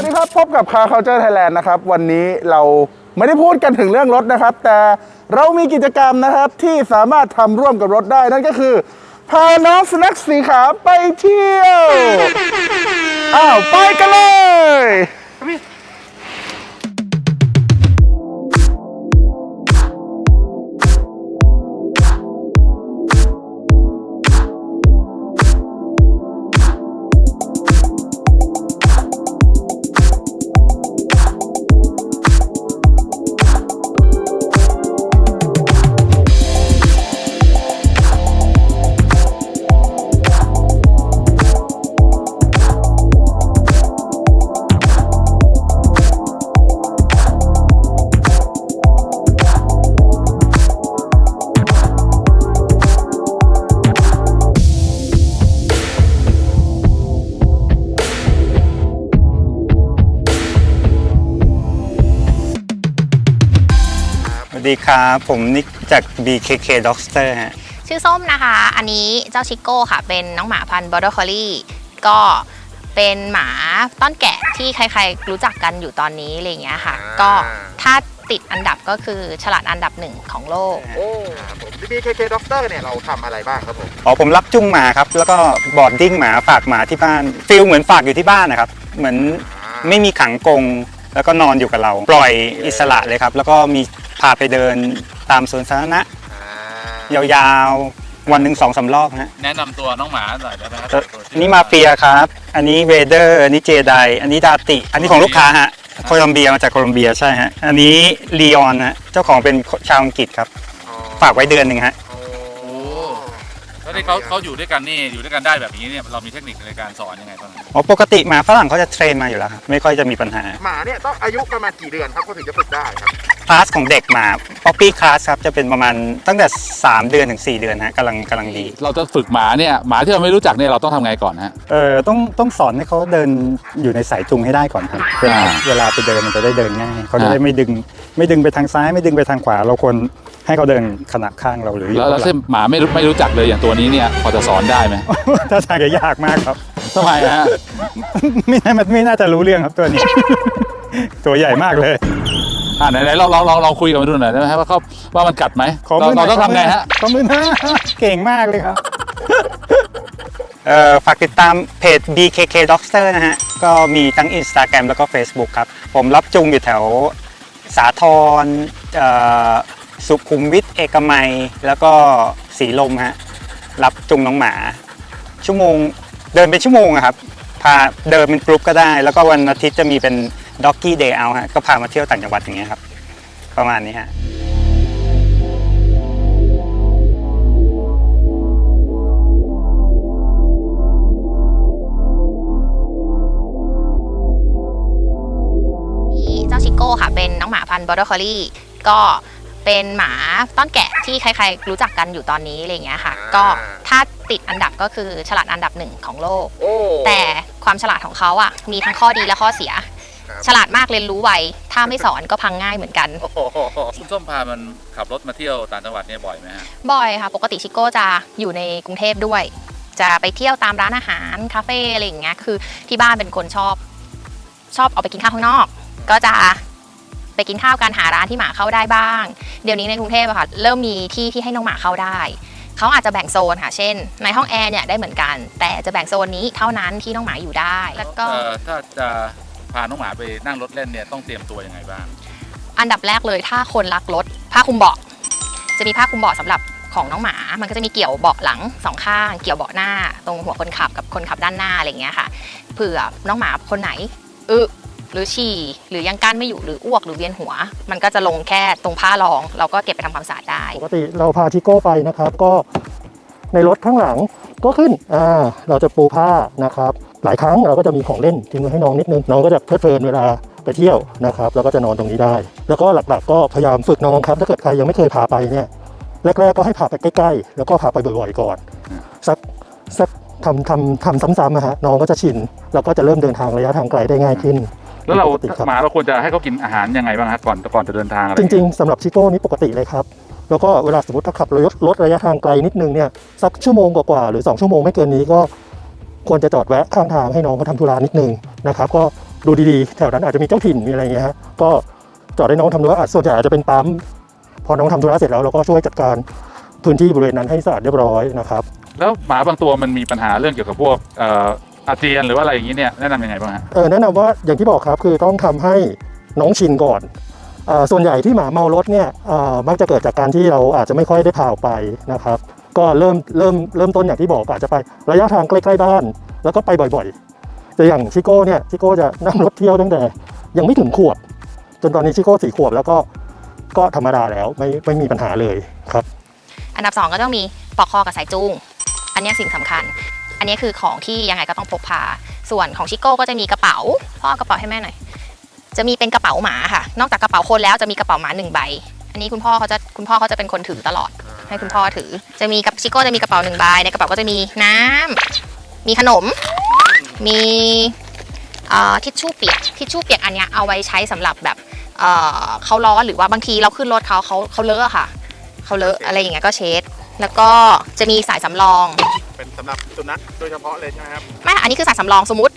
วัสดีครับพบกับ Car Culture Thailand นะครับ วันนี้เราไม่ได้พูดกันถึงเรื่องรถนะครับ แต่เรามีกิจกรรมนะครับที่สามารถทำร่วมกับรถได้นั่นก็คือ พาน้องสแน็คสีขาไปเที่ยว อ้าว ไปกันเลย ดีครับ ผมนิกจาก BKK Dogster ฮะ ชื่อส้มนะคะ อันนี้เจ้าชิโก้ค่ะ เป็นน้องหมาพันธุ์บอร์ดอคอลี่ก็เป็นหมาต้อนแกะที่ใครๆรู้จักกันอยู่ตอนนี้อะไรอย่างเงี้ยค่ะก็ถ้าติดอันดับก็คือฉลาดอันดับหนึ่งของโลก โอ้ครับผม BKK Doctor เนี่ยเราทำอะไรบ้างครับผมอ๋อผมรับจุ้งหมาครับ แล้วก็บอร์ดดิ้งหมาฝากหมาที่บ้านฟิลเหมือนฝากอยู่ที่บ้านนะครับ เหมือนไม่มีขังกรงแล้วก็นอนอยู่กับเรา ปล่อยอิสระเลยครับ แล้วก็มี พาไปเดินตามสวนสาธารณะยาวๆ วันหนึ่งสองสามรอบฮะแนะนำตัวน้องหมาหน่อยได้ไหมครับเอ่อตัวชื่อันนี้มาเฟียครับ อันนี้เวเดอร์ อันนี้เจได อันนี้ดาติ อันนี้ของลูกค้าฮะ โคลัมเบียมาจากโคลัมเบียใช่ฮะ อันนี้ลีออนฮะ เจ้าของเป็นชาวอังกฤษครับฝากไว้เดือนหนึ่งฮะโอ้แล้ว ที่เขาเขาอยู่ด้วยกันนี่อยู่ด้วยกันได้แบบนี้เนี่ยเรามีเทคนิคในการสอนยังไงบ้างอ๋อปกติหมาฝรั่งเขาจะเทรนมาอยู่แล้วครับไม่ค่อยจะมีปัญหาหมาเนี่ยต้องอายุประมาณกี่เดือนครับเขาถึงจะฝึกได้ครับคลาสของเด็กหมาป๊อปปี้คลาสครับจะเป็นประมาณตั้งแต่ 3 เดือนถึง 4 เดือนฮะกำลังกำลังดี เราจะฝึกหมาเนี่ยหมาที่เราไม่รู้จักเนี่ยเราต้องทำไงก่อนฮะเออต้องต้องสอนให้เขาเดินอยู่ในสายจูงให้ได้ก่อนครับเพื่ออ่าเวลาไปเดินมันจะได้เดินง่ายเขาจะอ่าได้ไม่ดึงไม่ดึงไปทางซ้ายไม่ดึงไปทางขวาเราควร ให้เขาเดินขนาบข้างเราหรืออยู่แล้วแล้วข้างหลังเส้นหมาไม่รู้ไม่รู้จักเลยอย่างตัวนี้เนี่ยพอจะสอนได้ไหมถ้าทางจะยากมากครับทำไมฮะไม่น่ามันไม่น่าจะรู้เรื่องครับตัวนี้ ตัวใหญ่มากเลยอ่าไหนไหนเราเราเราเราคุยกันมาดูหน่อยได้ไหมฮะว่าเขาว่ามันกัดไหมขอเรามือหน่เราอยต้องทำไงฮะขอมือหนะเก่งมากเลยครับเอ่อฝากติดตามเพจ BKK Dogster นะฮะ ก็มีทั้ง Instagram แล้วก็ Facebook ครับ ผมรับจุงอยู่แถวสาทรเอ่อ สุขุมวิทเอกมัย แล้วก็สีลมฮะรับจุงน้องหมา ชั่วโมงเดินเป็นชั่วโมงอะครับพาเดินเป็นกรุ๊ปก็ได้ แล้วก็วันอาทิตย์จะมีเป็น Doggy Day Out ฮะก็พามาเที่ยวต่างจังหวัดอย่างเงี้ยครับ ประมาณนี้ฮะนี้เจ้าชิโก้ค่ะ เป็นน้องหมาพันธุ์บอร์ดอคอลี่ก็ เป็นหมาต้อนแกะที่ใครๆรู้จักกันอยู่ตอนนี้อะไรอย่างเงี้ยค่ะ ก็ถ้าติดอันดับก็คือฉลาดอันดับหนึ่งของโลกโอ้แต่ความฉลาดของเขาอะมีทั้งข้อดีและข้อเสียครับฉลาดมากเรียนรู้ไวถ้าไม่สอนก็พังง่ายเหมือนกันโอ้โหคุณส้มพามันขับรถมาเที่ยวต่างจังหวัดเนี่ยบ่อยไหมฮะบ่อยค่ะปกติชิโก้จะอยู่ในกรุงเทพด้วย จะไปเที่ยวตามร้านอาหารคาเฟ่อะไรอย่างเงี้ยคือที่บ้านเป็นคนชอบชอบออกไปกินข้าวข้างนอก ก็จะ ไปกินข้าวกันหาร้านที่หมาเข้าได้บ้าง เดี๋ยวนี้ในกรุงเทพอะค่ะเริ่มมีที่ที่ให้น้องหมาเข้าได้เขาอาจจะแบ่งโซนค่ะ เช่น ในห้องแอร์เนี่ยได้เหมือนกัน แต่จะแบ่งโซนนี้เท่านั้นที่น้องหมาอยู่ได้ แล้วก็เอ่อถ้าจะพาน้องหมาไปนั่งรถเล่นเนี่ยต้องเตรียมตัวยังไงบ้าง อันดับแรกเลยถ้าคนรักรถผ้าคลุมเบาะ จะมีผ้าคลุมเบาะสำหรับของน้องหมา มันก็จะมีเกี่ยวเบาะหลังสองข้าง เกี่ยวเบาะหน้า ตรงหัวคนขับกับคนขับด้านหน้าอะไรอย่างเงี้ยค่ะ เผื่อน้องหมาคนไหนอึ หรือฉี่หรือยังกั้นไม่อยู่หรืออ้วกหรือเวียนหัว มันก็จะลงแค่ตรงผ้ารอง เราก็เก็บไปทำความสะอาดได้ ปกติเราพาชิโก้ไปนะครับก็ในรถข้างหลังก็ขึ้นอ่าเราจะปูผ้านะครับ หลายครั้งเราก็จะมีของเล่นทิ้งไว้ให้น้องนิดนึงน้องก็จะเพลิดเพลินเวลาไปเที่ยวนะครับแล้วก็จะนอนตรงนี้ได้ แล้วก็หลักๆ ก็พยายามฝึกน้องครับ ถ้าเกิดใครยังไม่เคยพาไปเนี่ยแรกๆก็ให้พาไปใกล้ๆ แล้วก็พาไปบ่อยๆก่อนสักสักทำทำทำซ้ำๆนะฮะน้องก็จะชินแล้วก็จะเริ่มเดินทางระยะทางไกลได้ง่ายขึ้น แล้วเราปกติครับ หมาเราควรจะให้เขากินอาหารยังไงบ้างฮะก่อนก่อนจะเดินทางอะไรจริงๆสำหรับชิโก้นี่ปกติเลยครับ แล้วก็เวลาสมมติถ้าขับรถรถระยะทางไกลนิดนึงเนี่ยสักชั่วโมงกว่าๆหรือ 2 ชั่วโมงไม่เกินนี้ก็ควรจะจอดแวะข้างทางให้น้องเขาทำธุระนิดนึงนะครับก็ดูดีๆ แถวนั้นอาจจะมีเจ้าถิ่นมีอะไรอย่างเงี้ยฮะก็จอดให้น้องทำธุระอาจส่วนใหญ่อาจจะเป็นปั๊มพอน้องทำธุระเสร็จแล้วเราก็ช่วยจัดการพื้นที่บริเวณนั้นให้สะอาดเรียบร้อยนะครับ แล้วหมาบางตัวมันมีปัญหาเรื่องเกี่ยวกับพวกเอ่อ อาเจียนหรือว่าอะไรอย่างนี้เนี่ยแนะนำยังไงบ้างฮะเออแนะนำว่าอย่างที่บอกครับคือต้องทำให้น้องชินก่อนเออส่วนใหญ่ที่หมาเมารถเนี่ยเอ่อมักจะเกิดจากการที่เราอาจจะไม่ค่อยได้พาออกไปนะครับ ก็เริ่มเริ่มเริ่มต้นอย่างที่บอกอาจจะไประยะทางใกล้ๆบ้าน แล้วก็ไปบ่อยๆแต่อย่างชิโก้เนี่ยชิโก้จะนั่งรถเที่ยวตั้งแต่ ยังไม่ถึงขวบ จนตอนนี้ชิโก้สี่ขวบแล้วก็ก็ธรรมดาแล้วไม่ไม่มีปัญหาเลยครับ อันดับ 2 ก็ต้องมีปลอกคอกับสายจูง อันเนี้ยสิ่งสำคัญ อันนี้คือของที่ยังไงก็ต้องพกพา ส่วนของชิโก้ก็จะมีกระเป๋า พ่อกระเป๋าให้แม่หน่อย จะมีเป็นกระเป๋าหมาค่ะ นอกจากกระเป๋าคนแล้วจะมีกระเป๋าหมาหนึ่งใบ อันนี้คุณพ่อเขาจะคุณพ่อเขาจะเป็นคนถือตลอด ให้คุณพ่อถือ จะมีกับชิโก้จะมีกระเป๋าหนึ่งใบ ในกระเป๋าก็จะมีน้ำมีขนม มีอ่อทิชชู่เปียก ทิชชู่เปียกอันนี้เอาไว้ใช้สำหรับแบบเอ่อเขาร้อหรือว่าบางทีเราขึ้นรถเขาเขาเขาเลอะค่ะ เขาเลอะอะไรอย่างเงี้ยก็เช็ด แล้วก็จะมีสายสำรอง เป็นสำหรับสุนัขโดยเฉพาะเลยใช่ไหมครับไม่ค่ะอันนี้คือสายสำรองสมมติ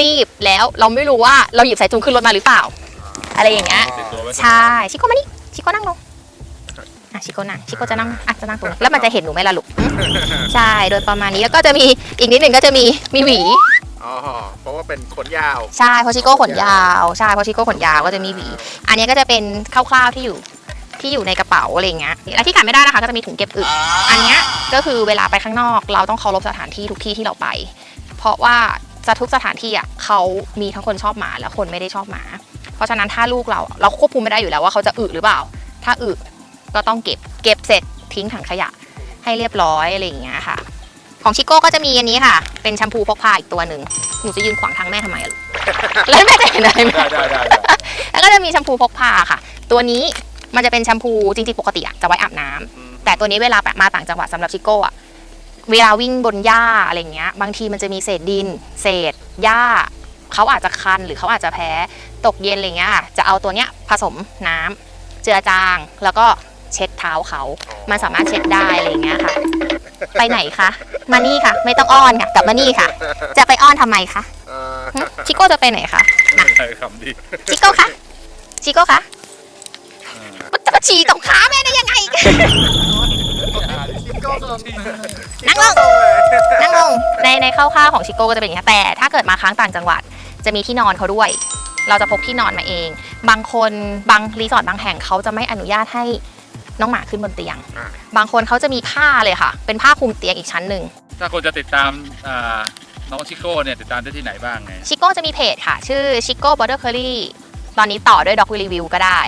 รีบแล้วเราไม่รู้ว่าเราหยิบสายจูงขึ้นรถมาหรือเปล่า อะไรอย่างเงี้ยติดตัวไว้ใช่ชิโก้มานี่ชิโก้นั่งลงอะชิโก้นั่งชิโก้จะนั่งอะจะนั่งตรงนี้แล้วมันจะเห็นหนูไหมล่ะลูกอืมใช่โดยประมาณนี้แล้วก็จะมีอีกนิดหนึ่งก็จะมีมีหวีอ๋อเพราะว่าเป็นขนยาวใช่เพราะชิโก้ขนยาวใช่เพราะชิโก้ขนยาวก็จะมีหวี อันนี้ก็จะเป็นคร่าวๆที่อยู่ ที่อยู่ในกระเป๋าอะไรอย่างเงี้ยและที่ขาดไม่ได้นะคะก็จะมีถุงเก็บอึอันเนี้ยก็คือเวลาไปข้างนอก เราต้องเคารพสถานที่ทุกที่ที่เราไป เพราะว่าจะทุกสถานที่อะเขามีทั้งคนชอบหมาและคนไม่ได้ชอบหมา เพราะฉะนั้นถ้าลูกเราเราควบคุมไม่ได้อยู่แล้วว่าเขาจะอึหรือเปล่า ถ้าอึก็ต้องเก็บเก็บเสร็จทิ้งถังขยะให้เรียบร้อยอะไรอย่างเงี้ยค่ะ ของชิโก้ก็จะมีอันนี้ค่ะ เป็นแชมพูพกพาอีกตัวหนึ่งหนูจะยืนขวางทางแม่ทำไมอะลูกแล้วแม่จะเห็นอะไรไหมได้ได้ได้ได้แล้วก็จะมีแชมพูพกพาค่ะ ตัวนี้ มันจะเป็นแชมพูจริงๆปกติอะจะไว้อาบน้ำแต่ตัวนี้เวลาแบบมาต่างจังหวัดสำหรับชิโก้อะเวลาวิ่งบนหญ้าอะไรเงี้ย บางทีมันจะมีเศษดิน เศษหญ้าเขาอาจจะคันหรือเขาอาจจะแพ้ตกเย็นอะไรเงี้ยค่ะจะเอาตัวเนี้ยผสมน้ำเจือจาง แล้วก็เช็ดเท้าเขา มันสามารถเช็ดได้อะไรเงี้ยค่ะ ไปไหนคะมานี่ค่ะ ไม่ต้องอ้อนค่ะกลับมานี่ค่ะ จะไปอ้อนทำไมคะเออหึชิโก้จะไปไหนคะใช่คำดี ชิโก้คะ ชิโก้คะมันจะมา ฉี่ตรงขาแม่ได้ยังไง นั่งลง นั่งลง ในในคร่าวๆของชิโก้ก็จะเป็นอย่างนี้ค่ะแต่ถ้าเกิดมาค้างต่างจังหวัด จะมีที่นอนเขาด้วย เราจะพกที่นอนมาเอง บางคนบางรีสอร์ทบางแห่งเขาจะไม่อนุญาตให้น้องหมาขึ้นบนเตียงอ่าบางคนเขาจะมีผ้าเลยค่ะ เป็นผ้าคลุมเตียงอีกชั้นหนึ่ง ถ้าคนจะติดตามอ่าน้องชิโก้เนี่ยติดตามได้ที่ไหนบ้างไง ชิโก้จะมีเพจค่ะ ชื่อชิโก้ Border Collie ตอนนี้ต่อด้วย Dog Review ก็ได้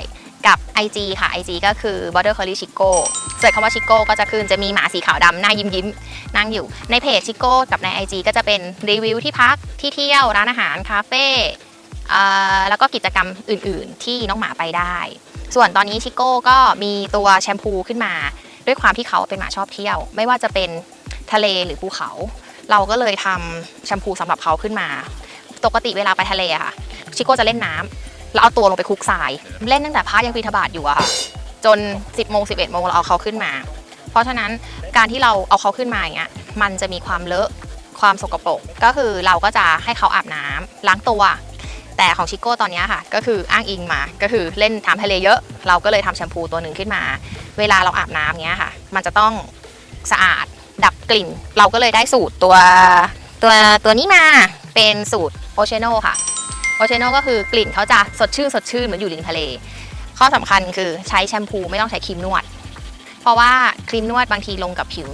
กับ IG ค่ะ IG ก็คือ Border Collie Chico เสิร์ชคำว่าชิโก้ก็จะขึ้นจะมีหมาสีขาวดำหน้ายิ้มยิ้มนั่งอยู่ ในเพจชิโก้กับใน IG ก็จะเป็นรีวิวที่พักที่เที่ยวร้านอาหารคาเฟ่แล้วก็กิจกรรมอื่น ๆ ที่น้องหมาไปได้ ส่วนตอนนี้ชิโก้ก็มีตัวแชมพูขึ้นมา ด้วยความที่เขาเป็นหมาชอบเที่ยว ไม่ว่าจะเป็นทะเลหรือภูเขา เราก็เลยทำแชมพูสำหรับเขาขึ้นมา ปกติเวลาไปทะเลอะค่ะชิโก้จะเล่นน้ำ แล้วเอาตัวลงไปคลุกทราย เล่นตั้งแต่พระยังบิณฑบาตอยู่อะค่ะ จน 10โมง11โมงเราเอาเขาขึ้นมา เพราะฉะนั้นการที่เราเอาเขาขึ้นมาอย่างเงี้ยมันจะมีความเลอะความสกปรกก็คือเราก็จะให้เขาอาบน้ำล้างตัว แต่ของชิโก้ตอนนี้ค่ะ ก็คืออ้างอิงมา ก็คือเล่นทำทะเลเยอะ เราก็เลยทำแชมพูตัวหนึ่งขึ้นมา เวลาเราอาบน้ำเงี้ยค่ะ มันจะต้องสะอาดดับกลิ่น เราก็เลยได้สูตรตัวตัวตัวนี้มาเป็นสูตรโอเชโนค่ะ โอเชโนก็คือกลิ่นเขาจะสดชื่นสดชื่นเหมือนอยู่ริมทะเล ข้อสำคัญคือใช้แชมพูไม่ต้องใช้ครีมนวด เพราะว่าครีมนวดบางทีลงกับผิว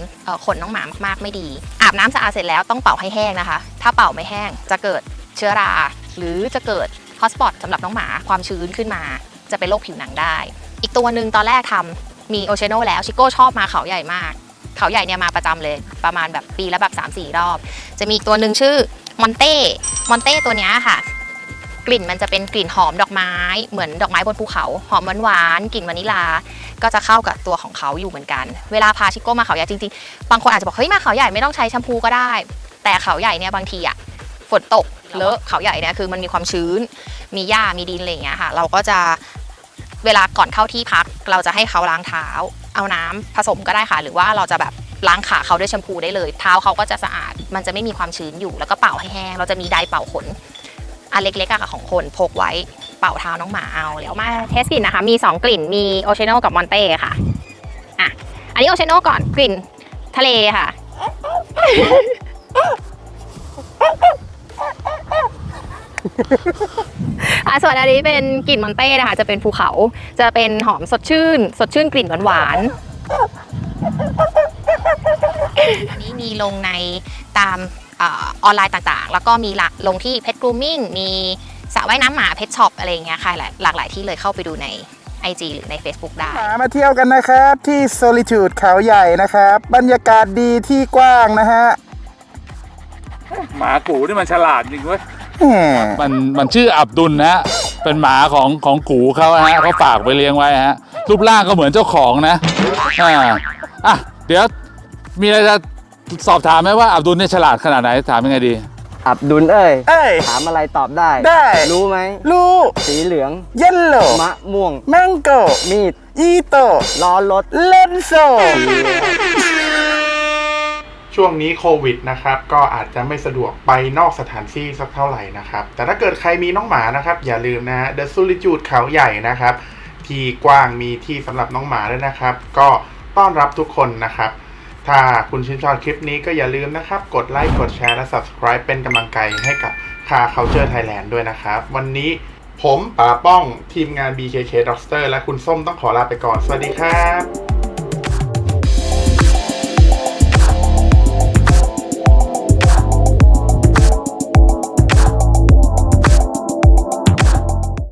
ขนน้องหมามากๆไม่ดี อาบน้ำสะอาดเสร็จแล้วต้องเป่าให้แห้งนะคะ ถ้าเป่าไม่แห้งจะเกิดเชื้อรา หรือจะเกิดฮอสปอตสำหรับน้องหมาความชื้นขึ้นมา จะเป็นโรคผิวหนังได้ อีกตัวหนึ่งตอนแรกทำมีโอเชโนแล้วชิโก้ชอบมาเขาใหญ่มาก เขาใหญ่เนี่ยมาประจำเลย ประมาณแบบปีละแบบ3-4 รอบ จะมีอีกตัวหนึ่งชื่อมอนเต้มอนเต้ตัวนี้ค่ะ กลิ่นมันจะเป็นกลิ่นหอมดอกไม้ เหมือนดอกไม้บนภูเขาหอมหวานๆกลิ่นวานิลา ก็จะเข้ากับตัวของเขาอยู่เหมือนกัน เวลาพาชิโก้มาเขาใหญ่จริงๆ บางคนอาจจะบอกเฮ้ยมาเขาใหญ่ไม่ต้องใช้แชมพูก็ได้ แต่เขาใหญ่เนี่ยบางทีอะฝนตกเลอะเขาใหญ่เนี่ยคือมันมีความชื้น มีหญ้ามีดินอะไรอย่างเงี้ยค่ะ เราก็จะเวลาก่อนเข้าที่พักเราจะให้เขาล้างเท้า เอาน้ำผสมก็ได้ค่ะ หรือว่าเราจะแบบล้างขาเขาด้วยแชมพูได้เลย เท้าเขาก็จะสะอาด มันจะไม่มีความชื้นอยู่แล้วก็เป่าให้แห้ง เราจะมีไดร์เป่าขน อันเล็กๆอะของคนพกไว้เป่าเท้าน้องหมาเอาเดี๋ยวมาเทสกลิ่นนะคะ มี 2 กลิ่นมีโอเชโนกับมอนเต้ค่ะอะอันนี้โอเชโนก่อนกลิ่นทะเลค่ะ อะส่วนอันนี้เป็นกลิ่นมอนเต้นะคะ จะเป็นภูเขาจะเป็นหอมสดชื่น สดชื่นกลิ่นหวานๆอันนี้มีลงในตาม ออออนไลน์ต่างๆ แล้วก็มีหลักลงที่เพ t ก r ูมิ่งมีสระว่ายน้ำหมาเพ t ช็อปอะไรอย่างเงี้ยค่ะหลายหลากหลายที่เลยเข้าไปดูใน IG หรือใน Facebook ได้หมามาเที่ยวกันนะครับที่ Solitude เขาใหญ่นะครับ บรรยากาศดีที่กว้างนะฮะหมากูนี่มันฉลาดจริงเว้ยแหมมันมันชื่ออับดุลนะฮะ เป็นหมาของของกูเขาฮะเขาฝากไปเลี้ยงไว้ฮะรูปร่างก็เหมือนเจ้าของนะอ่าอะเดี๋ยวมีอะไรจะ สอบถามไหมว่าอับดุลเนี่ยฉลาดขนาดไหนถามยังไงดี อับดุลเอ้ย เอ้ย ถามอะไรตอบได้ ได้ รู้ไหมลูกสีเหลือง เยลโล่มะม่วง แมงโกมีด อีโตล้อรถ เลนโซ ช่วงนี้โควิดนะครับ ก็อาจจะไม่สะดวกไปนอกสถานที่สักเท่าไหร่นะครับ แต่ถ้าเกิดใครมีน้องหมานะครับ อย่าลืมนะ The Solitude เขาใหญ่นะครับ ที่กว้างมีที่สำหรับน้องหมาด้วยนะครับ ก็ต้อนรับทุกคนนะครับ ถ้าคุณชื่นชอบคลิปนี้ก็อย่าลืมนะครับ กดไลค์ กดแชร์ และ Subscribe เป็นกำลังใจให้กับ Car Culture Thailand ด้วยนะครับ วันนี้ผมป๋าป้องทีมงาน BKK Doctor และคุณส้มต้องขอลาไปก่อน สวัสดีครับ